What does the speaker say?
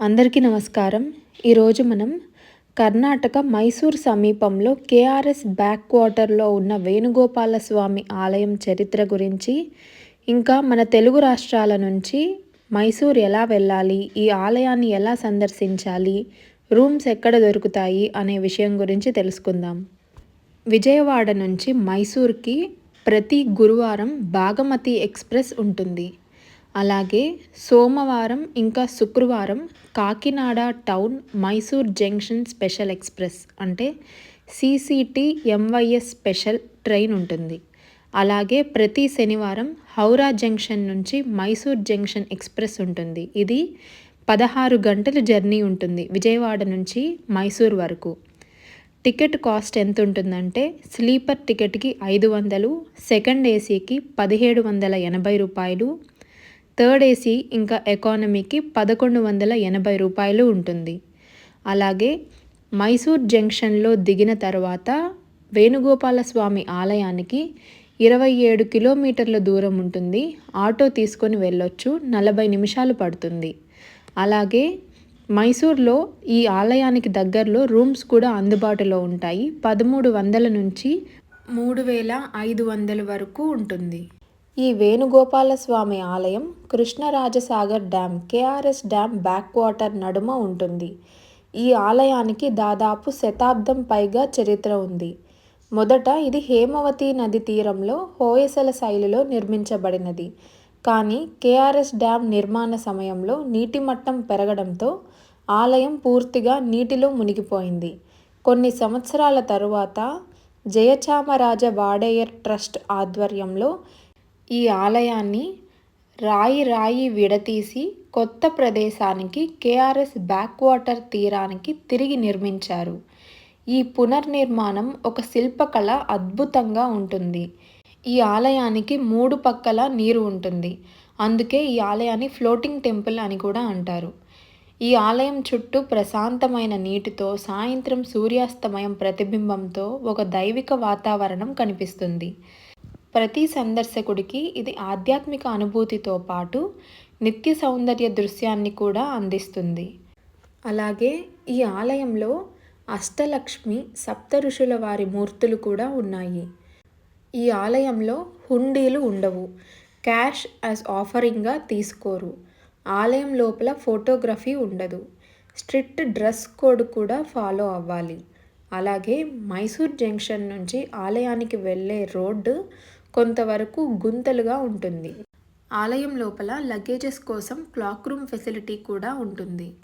అందరికీ నమస్కారం. ఈరోజు మనం కర్ణాటక మైసూర్ సమీపంలో కేఆర్ఎస్ బ్యాక్ వాటర్లో ఉన్న వేణుగోపాల స్వామి ఆలయం చరిత్ర గురించి ఇంకా మన తెలుగు రాష్ట్రాల నుంచి మైసూర్ ఎలా వెళ్ళాలి ఈ ఆలయాన్ని ఎలా సందర్శించాలి రూమ్స్ ఎక్కడ దొరుకుతాయి అనే విషయం గురించి తెలుసుకుందాం. విజయవాడ నుంచి మైసూర్కి ప్రతి గురువారం భాగమతి ఎక్స్ప్రెస్ ఉంటుంది. అలాగే సోమవారం ఇంకా శుక్రవారం Kakinada town Mysore junction special express అంటే సిసిటి ఎంవైఎస్ స్పెషల్ ట్రైన్ ఉంటుంది. అలాగే ప్రతి శనివారం హౌరా జంక్షన్ నుంచి మైసూర్ జంక్షన్ ఎక్స్ప్రెస్ ఉంటుంది. ఇది పదహారు గంటల జర్నీ ఉంటుంది విజయవాడ నుంచి మైసూర్ వరకు. టికెట్ కాస్ట్ ఎంత ఉంటుందంటే స్లీపర్ టికెట్కి ఐదు వందలు సెకండ్ ఏసీకి పదిహేడు వందల ఎనభై రూపాయలు థర్డ్ ఏసీ ఇంకా ఎకానమీకి పదకొండు వందల ఎనభై రూపాయలు ఉంటుంది. అలాగే మైసూర్ జంక్షన్లో దిగిన తర్వాత వేణుగోపాల స్వామి ఆలయానికి ఇరవై ఏడు కిలోమీటర్ల దూరం ఉంటుంది. ఆటో తీసుకొని వెళ్ళొచ్చు. నలభై నిమిషాలు పడుతుంది. అలాగే మైసూర్లో ఈ ఆలయానికి దగ్గరలో రూమ్స్ కూడా అందుబాటులో ఉంటాయి. పదమూడు వందల నుంచి మూడు వేల ఐదు వందల వరకు ఉంటుంది. ఈ వేణుగోపాలస్వామి ఆలయం Krishnarajasagar dam KRS dam back water నడుమ ఉంటుంది. ఈ ఆలయానికి దాదాపు శతాబ్దం పైగా చరిత్ర ఉంది. మొదట ఇది హేమవతి నది తీరంలో హోయసల శైలిలో నిర్మించబడినది. కానీ కేఆర్ఎస్ డ్యామ్ నిర్మాణ సమయంలో నీటి మట్టం పెరగడంతో ఆలయం పూర్తిగా నీటిలో మునిగిపోయింది. కొన్ని సంవత్సరాల తరువాత జయచామరాజ వాడేయర్ ట్రస్ట్ ఆధ్వర్యంలో ఈ ఆలయాన్ని రాయి రాయి విడతీసి కొత్త ప్రదేశానికి కేఆర్ఎస్ బ్యాక్ వాటర్ తీరానికి తిరిగి నిర్మించారు. ఈ పునర్నిర్మాణం ఒక శిల్పకళ అద్భుతంగా ఉంటుంది. ఈ ఆలయానికి మూడు పక్కల నీరు ఉంటుంది. అందుకే ఈ ఆలయాన్ని ఫ్లోటింగ్ టెంపుల్ అని కూడా అంటారు. ఈ ఆలయం చుట్టూ ప్రశాంతమైన నీటితో సాయంత్రం సూర్యాస్తమయం ప్రతిబింబంతో ఒక దైవిక వాతావరణం కనిపిస్తుంది. ప్రతి సందర్శకుడికి ఇది ఆధ్యాత్మిక అనుభూతితో పాటు నిత్య సౌందర్య దృశ్యాన్ని కూడా అందిస్తుంది. అలాగే ఈ ఆలయంలో అష్టలక్ష్మి సప్త ఋషుల వారి మూర్తులు కూడా ఉన్నాయి. ఈ ఆలయంలో హుండీలు ఉండవు. క్యాష్ యాజ్ ఆఫరింగ్గా తీసుకోరు. ఆలయం లోపల ఫోటోగ్రఫీ ఉండదు. స్ట్రిక్ట్ డ్రెస్ కోడ్ కూడా ఫాలో అవ్వాలి. అలాగే మైసూర్ జంక్షన్ నుంచి ఆలయానికి వెళ్ళే రోడ్డు కొంతవరకు గుంతలుగా ఉంటుంది. ఆలయం లోపల లగేజెస్ కోసం క్లాక్ రూమ్ ఫెసిలిటీ కూడా ఉంటుంది.